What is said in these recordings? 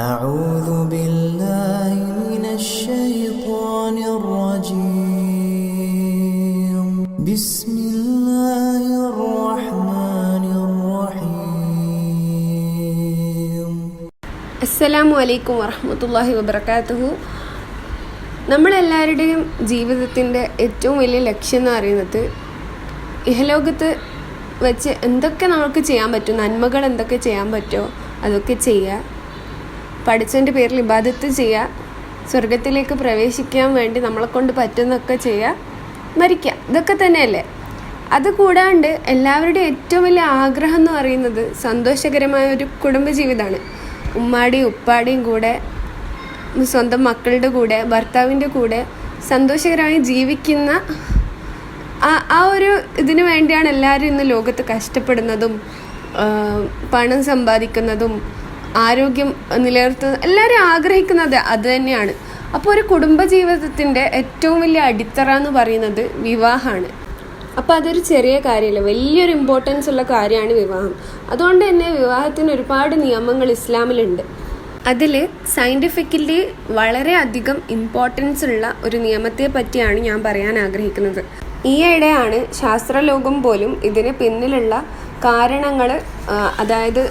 أعوذ بالله من الشيطان الرجيم بسم الله الرحمن الرحيم അസ്സലാമു അലൈക്കും വറഹമത്തല്ലാഹി വബർക്കാത്തുഹു നമ്മളെല്ലാവരുടെയും ജീവിതത്തിൻ്റെ ഏറ്റവും വലിയ ലക്ഷ്യം എന്ന് പറയുന്നത് ഇഹലോകത്ത് വെച്ച് എന്തൊക്കെ നമുക്ക് ചെയ്യാൻ പറ്റും നന്മകൾ എന്തൊക്കെ ചെയ്യാൻ പറ്റുമോ അതൊക്കെ ചെയ്യുക പഠിച്ചതിന്റെ പേരിൽ ഇബാദത്ത് ചെയ്യുക സ്വർഗത്തിലേക്ക് പ്രവേശിക്കാൻ വേണ്ടി നമ്മളെ കൊണ്ട് പറ്റുന്നൊക്കെ ചെയ്യുക മരിക്കുക ഇതൊക്കെ തന്നെയല്ലേ? അത് കൂടാണ്ട് എല്ലാവരുടെയും ഏറ്റവും വലിയ ആഗ്രഹം എന്ന് പറയുന്നത് സന്തോഷകരമായ ഒരു കുടുംബജീവിതമാണ്. ഉമ്മാടിയും ഉപ്പാടിയും കൂടെ സ്വന്തം മക്കളുടെ കൂടെ ഭർത്താവിന്റെ കൂടെ സന്തോഷകരമായി ജീവിക്കുന്ന ആ ആ ഒരു ഇതിന് വേണ്ടിയാണ് എല്ലാവരും ഇന്ന് ലോകത്ത് കഷ്ടപ്പെടുന്നതും പണം സമ്പാദിക്കുന്നതും ആരോഗ്യം നിലനിർത്തുന്നത് എല്ലാവരും ആഗ്രഹിക്കുന്നത് അത് തന്നെയാണ്. അപ്പോൾ ഒരു കുടുംബജീവിതത്തിന്റെ ഏറ്റവും വലിയ അടിത്തറ എന്ന് പറയുന്നത് വിവാഹമാണ്. അപ്പോൾ അതൊരു ചെറിയ കാര്യമല്ല വലിയൊരു ഇമ്പോർട്ടൻസ് ഉള്ള കാര്യമാണ് വിവാഹം. അതുകൊണ്ട് തന്നെ വിവാഹത്തിന് ഒരുപാട് നിയമങ്ങൾ ഇസ്ലാമിലുണ്ട്. അതിൽ സയന്റിഫിക്കലി വളരെയധികം ഇമ്പോർട്ടൻസ് ഉള്ള ഒരു നിയമത്തെ പറ്റിയാണ് ഞാൻ പറയാൻ ആഗ്രഹിക്കുന്നത്. ഈയിടെയാണ് ശാസ്ത്രലോകം പോലും ഇതിന് പിന്നിലുള്ള കാരണങ്ങൾ അതായത്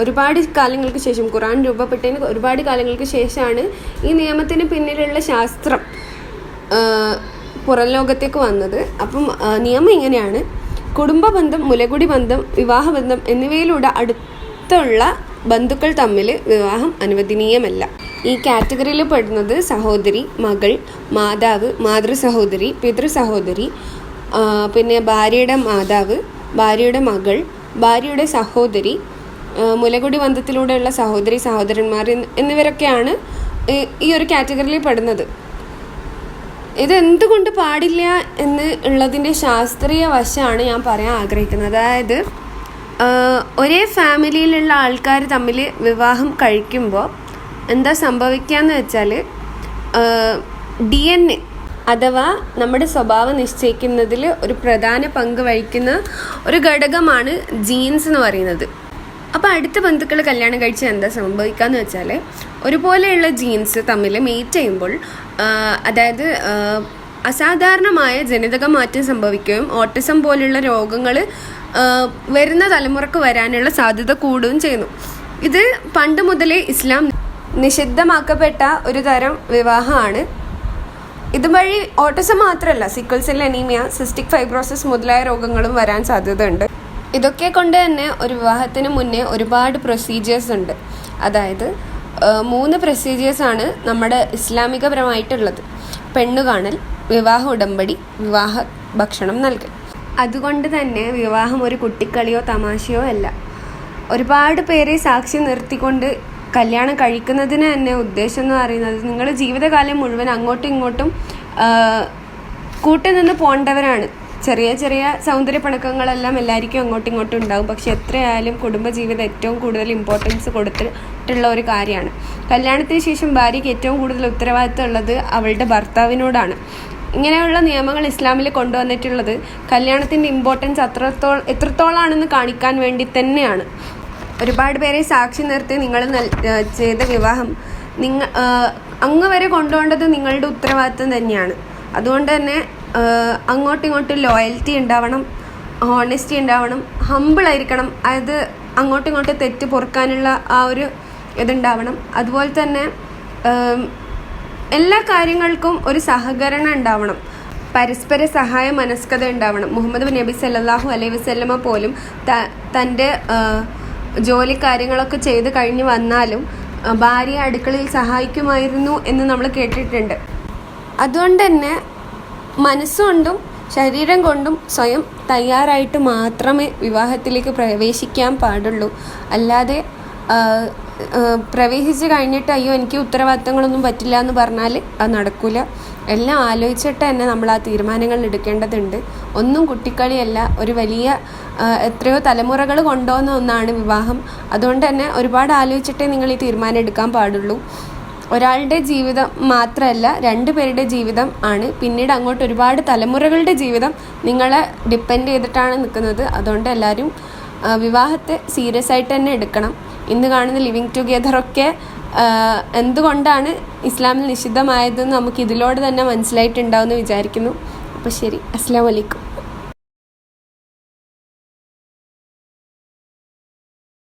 ഒരുപാട് കാലങ്ങൾക്ക് ശേഷം ഖുറാൻ രൂപപ്പെട്ടതിന് ഒരുപാട് കാലങ്ങൾക്ക് ശേഷമാണ് ഈ നിയമത്തിന് പിന്നിലുള്ള ശാസ്ത്രം പുറം ലോകത്തേക്ക് വന്നത്. അപ്പം നിയമം ഇങ്ങനെയാണ്. കുടുംബ ബന്ധം മുലകുടി ബന്ധം വിവാഹ ബന്ധം എന്നിവയിലൂടെ അടുത്തുള്ള ബന്ധുക്കൾ തമ്മിൽ വിവാഹം അനുവദനീയമല്ല. ഈ കാറ്റഗറിയിൽ പെടുന്നത് സഹോദരി മകൾ മാതാവ് മാതൃ സഹോദരി പിതൃ സഹോദരി പിന്നെ ഭാര്യയുടെ മാതാവ് ഭാര്യയുടെ മകൾ ഭാര്യയുടെ സഹോദരി മുലകുടി ബന്ധത്തിലൂടെയുള്ള സഹോദരി സഹോദരന്മാർ എന്നിവരൊക്കെയാണ് ഈ ഒരു കാറ്റഗറിയിൽ പെടുന്നത്. ഇത് എന്തുകൊണ്ട് പാടില്ല എന്ന് ഉള്ളതിന്റെ ശാസ്ത്രീയ വശമാണ് ഞാൻ പറയാൻ ആഗ്രഹിക്കുന്നത്. അതായത് ഒരേ ഫാമിലിയിലുള്ള ആൾക്കാർ തമ്മിൽ വിവാഹം കഴിക്കുമ്പോൾ എന്താ സംഭവിക്കുക എന്ന് വെച്ചാൽ ഡി എൻ എ അഥവാ നമ്മുടെ സ്വഭാവം നിശ്ചയിക്കുന്നതിൽ ഒരു പ്രധാന പങ്ക് വഹിക്കുന്ന ഒരു ഘടകമാണ് ജീൻസ് എന്ന് പറയുന്നത്. അപ്പോൾ അടുത്ത ബന്ധുക്കൾ കല്യാണം കഴിച്ചാൽ എന്താ സംഭവിക്കാന്ന് വെച്ചാൽ ഒരുപോലെയുള്ള ജീൻസ് തമ്മിൽ മീറ്റ് ചെയ്യുമ്പോൾ അതായത് അസാധാരണമായ ജനിതക മാറ്റം സംഭവിക്കുകയും ഓട്ടിസം പോലുള്ള രോഗങ്ങൾ വരുന്ന തലമുറയ്ക്ക് വരാനുള്ള സാധ്യത കൂടുകയും ചെയ്യുന്നു. ഇത് പണ്ട് മുതലേ ഇസ്ലാം നിഷിദ്ധമാക്കപ്പെട്ട ഒരു തരം വിവാഹമാണ്. ഇതുവഴി ഓട്ടിസം മാത്രമല്ല sickle cell anaemia cystic fibrosis മുതലായ രോഗങ്ങളും വരാൻ സാധ്യതയുണ്ട്. ഇതൊക്കെ കൊണ്ട് തന്നെ ഒരു വിവാഹത്തിന് മുന്നേ ഒരുപാട് പ്രൊസീജിയേഴ്സ് ഉണ്ട്. അതായത് മൂന്ന് പ്രൊസീജിയേഴ്സ് ആണ് നമ്മുടെ ഇസ്ലാമികപരമായിട്ടുള്ളത്. പെണ്ണു കാണൽ വിവാഹ ഉടമ്പടി വിവാഹ ഭക്ഷണം നൽകൽ. അതുകൊണ്ട് തന്നെ വിവാഹം ഒരു കുട്ടിക്കളിയോ തമാശയോ അല്ല. ഒരുപാട് പേരെ സാക്ഷി നിർത്തിക്കൊണ്ട് കല്യാണം കഴിക്കുന്നതിന് തന്നെ ഉദ്ദേശം എന്ന് പറയുന്നത് നിങ്ങൾ ജീവിതകാലം മുഴുവൻ അങ്ങോട്ടും ഇങ്ങോട്ടും കൂട്ടിൽ നിന്ന് പോകേണ്ടവരാണ് ചെറിയ ചെറിയ സൗന്ദര്യ പണക്കങ്ങളെല്ലാം എല്ലാവർക്കും അങ്ങോട്ടും ഇങ്ങോട്ടും ഉണ്ടാകും പക്ഷെ എത്രയായാലും കുടുംബജീവിതം ഏറ്റവും കൂടുതൽ ഇമ്പോർട്ടൻസ് കൊടുത്തിട്ടുള്ള ഒരു കാര്യമാണ്. കല്യാണത്തിന് ശേഷം ഭാര്യയ്ക്ക് ഏറ്റവും കൂടുതൽ ഉത്തരവാദിത്തം ഉള്ളത് അവളുടെ ഭർത്താവിനോടാണ്. ഇങ്ങനെയുള്ള നിയമങ്ങൾ ഇസ്ലാമിൽ കൊണ്ടുവന്നിട്ടുള്ളത് കല്യാണത്തിന്റെ ഇമ്പോർട്ടൻസ് അത്രത്തോളം എത്രത്തോളാണെന്ന് കാണിക്കാൻ വേണ്ടി തന്നെയാണ്. ഒരുപാട് പേരെ സാക്ഷി നിർത്തി നിങ്ങൾ ചെയ്ത വിവാഹം നിങ്ങൾ അങ്ങ് വരെ കൊണ്ടുപോകേണ്ടത് നിങ്ങളുടെ ഉത്തരവാദിത്വം തന്നെയാണ്. അതുകൊണ്ട് തന്നെ അങ്ങോട്ടും ഇങ്ങോട്ടും ലോയൽറ്റി ഉണ്ടാവണം ഹോണസ്റ്റി ഉണ്ടാവണം ഹമ്പിൾ ആയിരിക്കണം. അതായത് അങ്ങോട്ടും ഇങ്ങോട്ടും തെറ്റ് പൊറുക്കാനുള്ള ആ ഒരു ഇതുണ്ടാവണം. അതുപോലെ തന്നെ എല്ലാ കാര്യങ്ങൾക്കും ഒരു സഹകരണം ഉണ്ടാവണം. പരസ്പര സഹായ മനസ്കത ഉണ്ടാവണം. മുഹമ്മദ് നബി സല്ലാഹു അലൈഹി വസല്ലമ പോലും തന്റെ ജോലി കാര്യങ്ങളൊക്കെ ചെയ്ത് കഴിഞ്ഞ് വന്നാലും ഭാര്യ അടുക്കളയിൽ സഹായിക്കുമായിരുന്നു എന്ന് നമ്മൾ കേട്ടിട്ടുണ്ട്. അതുകൊണ്ട് തന്നെ മനസ്സുകൊണ്ടും ശരീരം കൊണ്ടും സ്വയം തയ്യാറായിട്ട് മാത്രമേ വിവാഹത്തിലേക്ക് പ്രവേശിക്കാൻ പാടുള്ളൂ. അല്ലാതെ പ്രവേശിച്ച് കഴിഞ്ഞിട്ട് അയ്യോ എനിക്ക് ഉത്തരവാദിത്തങ്ങളൊന്നും പറ്റില്ല എന്ന് പറഞ്ഞാൽ അത് നടക്കില്ല എല്ലാം ആലോചിച്ചിട്ട് തന്നെ നമ്മൾ ആ തീരുമാനങ്ങൾ എടുക്കേണ്ടതുണ്ട്. ഒന്നും കുട്ടിക്കളിയല്ല ഒരു വലിയ എത്രയോ തലമുറകൾ കൊണ്ടുപോകുന്ന ഒന്നാണ് വിവാഹം. അതുകൊണ്ട് തന്നെ ഒരുപാട് ആലോചിച്ചിട്ടേ നിങ്ങൾ ഈ തീരുമാനം എടുക്കാൻ പാടുള്ളൂ. ഒരാളുടെ ജീവിതം മാത്രമല്ല രണ്ടു പേരുടെ ജീവിതം ആണ്. പിന്നീട് അങ്ങോട്ട് ഒരുപാട് തലമുറകളുടെ ജീവിതം നിങ്ങളെ ഡിപ്പെൻഡ് ചെയ്തിട്ടാണ് നിൽക്കുന്നത്. അതുകൊണ്ട് എല്ലാവരും വിവാഹത്തെ സീരിയസ് ആയിട്ട് തന്നെ എടുക്കണം. ഇന്ന് കാണുന്ന ലിവിങ് ടുഗെദറൊക്കെ ഒക്കെ എന്തുകൊണ്ടാണ് ഇസ്ലാമിൽ നിഷിദ്ധമായതെന്ന് നമുക്ക് ഇതിലൂടെ തന്നെ മനസ്സിലായിട്ടുണ്ടാവുമെന്ന് വിചാരിക്കുന്നു. അപ്പോൾ ശരി അസ്സാം വലൈക്കും